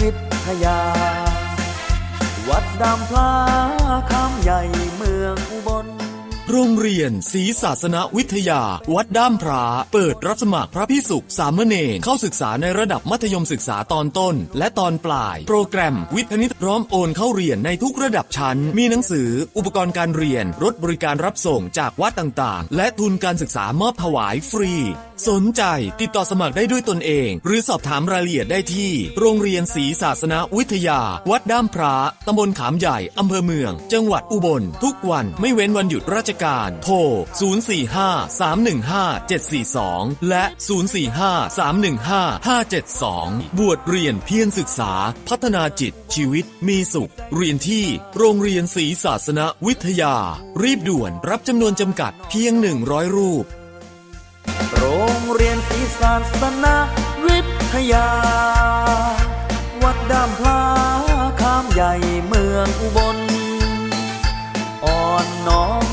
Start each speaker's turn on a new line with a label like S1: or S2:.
S1: วิทยา วัดดามพลาคำใหญ่
S2: โรงเรียนศรีศาสนวิทยา วัดด้ามพระเปิดรับสมัครพระพิสุขสามเณรเข้าศึกษาในระดับมัธยมศึกษาตอนต้น และตอนปลาย โปรแกรม วิทย์คณิตพร้อมโอนเข้าเรียนในทุกระดับชั้น มีหนังสือ อุปกรณ์การเรียน รถบริการรับส่งจากวัดต่างๆ และทุนการศึกษามอบถวายฟรี สนใจติดต่อสมัครได้ด้วยตนเอง หรือสอบถามรายละเอียดได้ที่ โรงเรียนศรีศาสนวิทยา วัดด้ามพระตำบลขามใหญ่อำเภอเมือง จังหวัดอุบล ทุกวันไม่เว้นวันหยุดราชการ โทร 045-315-742 และ 045-315-572 บวชเรียนเพียรศึกษา พัฒนาจิตชีวิตมีสุข เรียนที่โรงเรียนศรีศาสนวิทยา รีบด่วนรับจำนวนจำกัดเพียง 100 รูป
S1: โรงเรียนศรีศาสนาวิทยา วัดดามพลาคามใหญ่เมืองอุบล อ่อนน้อม